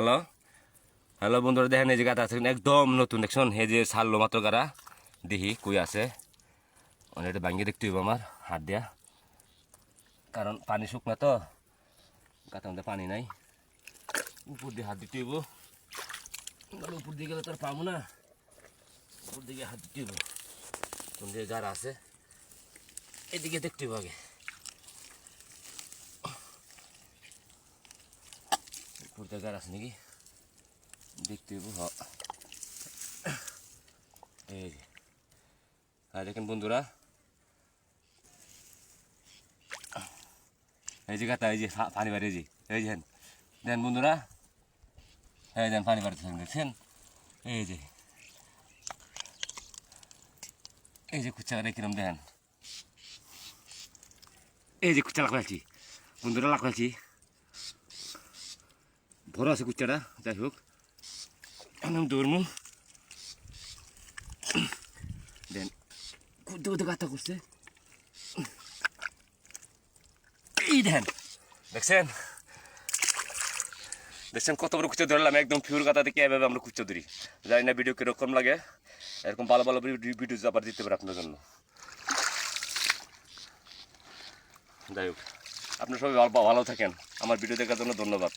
Hello hello বন্ধুরা, দেখেন এই যে গাতা আছে, একদম নতুন, দেখছেন? এই যে ছাড়লো মাত্র গারা দেখি, কই আছে? এটা ভাঙ্গি দেখতে হইব আমার, হাত দিয়া। কারণ পানি শুকনা তো গাতার মধ্যে পানি নাই। উপর দিয়ে হাত দিতে হইব। উপর দিয়ে গেলে তো আর পাবো না। উপর দিকে হাত দিতে হইব। কোন গাড়া আছে? এদিকে দেখতে হইব আগে। দিয়ে গাড়া আছে নাকি? দেখতে হইব, হ। এই যে। আর দেখেন বন্ধুরা। এই যে গাতা, এই যে পানি বাড়ি, এই যে। এই যে দেন বন্ধুরা। এই দেন পানি বাড়িতেছেন দেখছেন এই যে। এই যে কুচ্চা গাড়ি কিরম দেখেন। এই যে কুচ্চা লাগাইছি বন্ধুরা লাগাইছি বড় আছে কুচ্চাটা যাই হোক। আমি দৌড়মু দেন। কুদ্দু কুদ্দু করছে। এই দেন। দেখছেন? দেখছেন কত বড় কুচো ধরলাম, একদম ফিউর কথা থেকে এভাবে আমরা কুচো ধরি। জানি না ভিডিও কীরকম লাগে। এরকম ভালো ভালো ভিডিও আবার দিতে পারে আপনার জন্য। যাই হোক। আপনার সবাই ভালো থাকেন। আমার ভিডিও দেখার জন্য ধন্যবাদ।